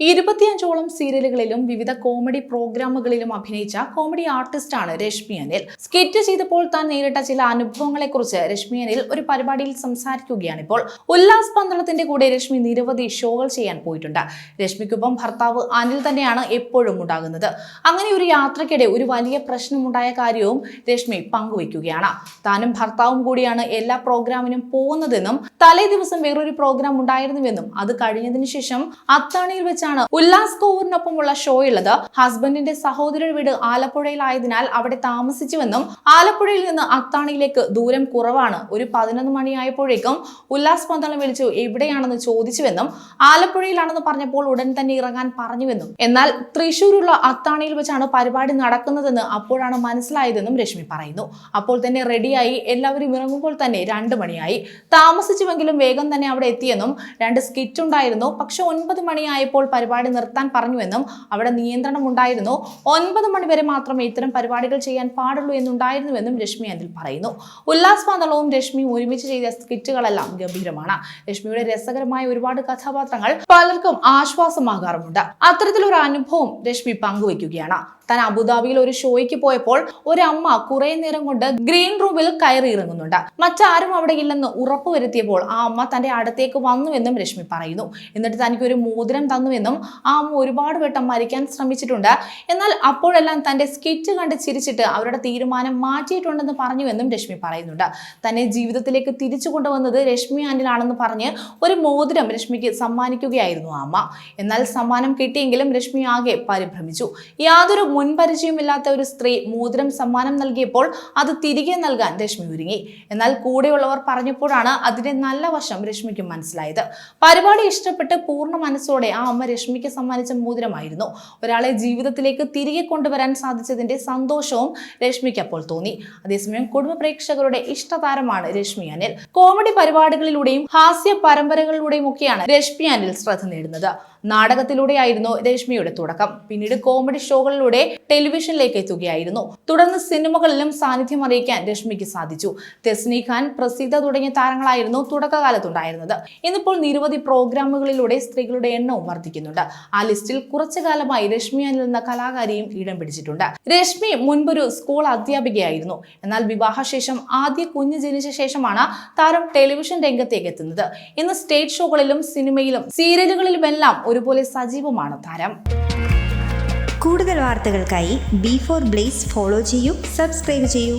ഇരുപത്തിയഞ്ചോളം സീരിയലുകളിലും വിവിധ കോമഡി പ്രോഗ്രാമുകളിലും അഭിനയിച്ച കോമഡി ആർട്ടിസ്റ്റാണ് രശ്മി അനിൽ. സ്കിറ്റ് ചെയ്തപ്പോൾ താൻ നേരിട്ട ചില അനുഭവങ്ങളെ കുറിച്ച് രശ്മി അനിൽ ഒരു പരിപാടിയിൽ സംസാരിക്കുകയാണ് ഇപ്പോൾ ഉല്ലാസ് പന്തളത്തിന്റെ കൂടെ രശ്മി നിരവധി ഷോകൾ ചെയ്യാൻ പോയിട്ടുണ്ട്. രശ്മിക്കൊപ്പം ഭർത്താവ് അനിൽ തന്നെയാണ് എപ്പോഴും ഉണ്ടാകുന്നത്. അങ്ങനെ ഒരു യാത്രക്കിടെ ഒരു വലിയ പ്രശ്നമുണ്ടായ കാര്യവും രശ്മി പങ്കുവയ്ക്കുകയാണ്. താനും ഭർത്താവും കൂടിയാണ് എല്ലാ പ്രോഗ്രാമിനും പോകുന്നതെന്നും തലേ ദിവസം വേറൊരു പ്രോഗ്രാം ഉണ്ടായിരുന്നുവെന്നും അത് കഴിഞ്ഞതിന് ശേഷം അത്താണിയിൽ വെച്ചാണ് ഉല്ലാസ് കോവൂറിനൊപ്പമുള്ള ഉള്ളത് ഹസ്ബൻഡിന്റെ സഹോദരയുടെ വീട് ആലപ്പുഴയിലായതിനാൽ അവിടെ താമസിച്ചുവെന്നും ആലപ്പുഴയിൽ നിന്ന് അത്താണിയിലേക്ക് ദൂരം കുറവാണ്. ഒരു പതിനൊന്ന് മണിയായപ്പോഴേക്കും ഉല്ലാസ് പന്തളം വിളിച്ചു എവിടെയാണെന്ന് ചോദിച്ചുവെന്നും ആലപ്പുഴയിലാണെന്ന് പറഞ്ഞപ്പോൾ ഉടൻ തന്നെ ഇറങ്ങാൻ പറഞ്ഞുവെന്നും. എന്നാൽ തൃശൂരുള്ള അത്താണിയിൽ വെച്ചാണ് പരിപാടി നടക്കുന്നതെന്ന് അപ്പോഴാണ് മനസ്സിലായതെന്നും രശ്മി പറയുന്നു. അപ്പോൾ തന്നെ റെഡിയായി എല്ലാവരും ഇറങ്ങുമ്പോൾ തന്നെ രണ്ട് മണിയായി. താമസിച്ചുവെങ്കിലും വേഗം തന്നെ അവിടെ എത്തിയെന്നും രണ്ട് സ്കിറ്റ് ഉണ്ടായിരുന്നു. പക്ഷെ ഒൻപത് മണിയായപ്പോൾ പരിപാടി നിർത്താൻ പറഞ്ഞുവെന്നും അവിടെ നിയന്ത്രണം ഉണ്ടായിരുന്നു. ഒൻപത് മണിവരെ മാത്രമേ ഇത്തരം പരിപാടികൾ ചെയ്യാൻ പാടുള്ളൂ എന്നുണ്ടായിരുന്നുവെന്നും രശ്മി അതിൽ പറയുന്നു. ഉല്ലാസ് പന്തളവും രശ്മിയും ഒരുമിച്ച് ചെയ്ത സ്കിറ്റുകളെല്ലാം ഗംഭീരമാണ്. രശ്മിയുടെ രസകരമായ ഒരുപാട് കഥാപാത്രങ്ങൾ പലർക്കും ആശ്വാസമാകാറുമുണ്ട്. അത്തരത്തിലൊരു അനുഭവം രശ്മി പങ്കുവയ്ക്കുകയാണ് താൻ അബുദാബിയിൽ ഒരു ഷോയ്ക്ക് പോയപ്പോൾ ഒരു അമ്മ കുറെ നേരം കൊണ്ട് ഗ്രീൻ റൂമിൽ കയറി ഇറങ്ങുന്നുണ്ട്. മറ്റാരും അവിടെ ഇല്ലെന്ന് ഉറപ്പുവരുത്തിയപ്പോൾ ആ അമ്മ തന്റെ അടുത്തേക്ക് വന്നുവെന്നും രശ്മി പറയുന്നു. എന്നിട്ട് തനിക്ക് ഒരു മോതിരം തന്നുവെന്നും ആ അമ്മ ഒരുപാട് വട്ടം മരിക്കാൻ ശ്രമിച്ചിട്ടുണ്ട്. എന്നാൽ അപ്പോഴെല്ലാം തന്റെ സ്കിറ്റ് കണ്ട് ചിരിച്ചിട്ട് അവരുടെ തീരുമാനം മാറ്റിയിട്ടുണ്ടെന്ന് പറഞ്ഞുവെന്നും രശ്മി പറയുന്നുണ്ട്. തന്നെ ജീവിതത്തിലേക്ക് തിരിച്ചു കൊണ്ടുവന്നത് രശ്മി ആന്റിനാണെന്ന് പറഞ്ഞ് ഒരു മോതിരം രശ്മിക്ക് സമ്മാനിക്കുകയായിരുന്നു ആ അമ്മ. എന്നാൽ സമ്മാനം കിട്ടിയെങ്കിലും രശ്മി ആകെ പരിഭ്രമിച്ചു. യാതൊരു മുൻപരിചയമില്ലാത്ത ഒരു സ്ത്രീ മോതിരം സമ്മാനം നൽകിയപ്പോൾ അത് തിരികെ നൽകാൻ രശ്മി ഒരുങ്ങി. എന്നാൽ കൂടെയുള്ളവർ പറഞ്ഞപ്പോഴാണ് അതിന്റെ നല്ല വശം രശ്മിക്ക് മനസ്സിലായത്. പരിപാടി ഇഷ്ടപ്പെട്ട് പൂർണ മനസ്സോടെ ആ അമ്മ രശ്മിക്ക് സമ്മാനിച്ച മോതിരമായിരുന്നു. ഒരാളെ ജീവിതത്തിലേക്ക് തിരികെ കൊണ്ടുവരാൻ സാധിച്ചതിന്റെ സന്തോഷവും രശ്മിക്ക് അപ്പോൾ തോന്നി. അതേസമയം കുടുംബ പ്രേക്ഷകരുടെ ഇഷ്ടതാരമാണ് രശ്മി അനിൽ. കോമഡി പരിപാടികളിലൂടെയും ഹാസ്യ പരമ്പരകളിലൂടെയും ഒക്കെയാണ് രശ്മി അനിൽ ശ്രദ്ധ നേടുന്നത്. നാടകത്തിലൂടെയായിരുന്നു രശ്മിയുടെ തുടക്കം. പിന്നീട് കോമഡി ഷോകളിലൂടെ ടെലിവിഷനിലേക്ക് എത്തുകയായിരുന്നു. തുടർന്ന് സിനിമകളിലും സാന്നിധ്യം അറിയിക്കാൻ രശ്മിക്ക് സാധിച്ചു. തെസ്നി ഖാൻ പ്രസീത തുടങ്ങിയ താരങ്ങളായിരുന്നു തുടക്കകാലത്തുണ്ടായിരുന്നത്. ഇന്നിപ്പോൾ നിരവധി പ്രോഗ്രാമുകളിലൂടെ സ്ത്രീകളുടെ എണ്ണവും വർദ്ധിക്കുന്നുണ്ട്. ആ ലിസ്റ്റിൽ കുറച്ചു കാലമായി രശ്മി അനിൽ എന്ന കലാകാരിയും ഇടം പിടിച്ചിട്ടുണ്ട്. രശ്മി മുൻപൊരു സ്കൂൾ അധ്യാപികയായിരുന്നു. എന്നാൽ വിവാഹശേഷം ആദ്യ കുഞ്ഞ് ജനിച്ച ശേഷമാണ് താരം ടെലിവിഷൻ രംഗത്തേക്ക് എത്തുന്നത്. ഇന്ന് സ്റ്റേജ് ഷോകളിലും സിനിമയിലും സീരിയലുകളിലുമെല്ലാം ഒരുപോലെ സജീവമാണ് താരം. കൂടുതൽ വാർത്തകൾക്കായി ബി ഫോർ ബ്ലേസ് ഫോളോ ചെയ്യൂ സബ്സ്ക്രൈബ് ചെയ്യൂ.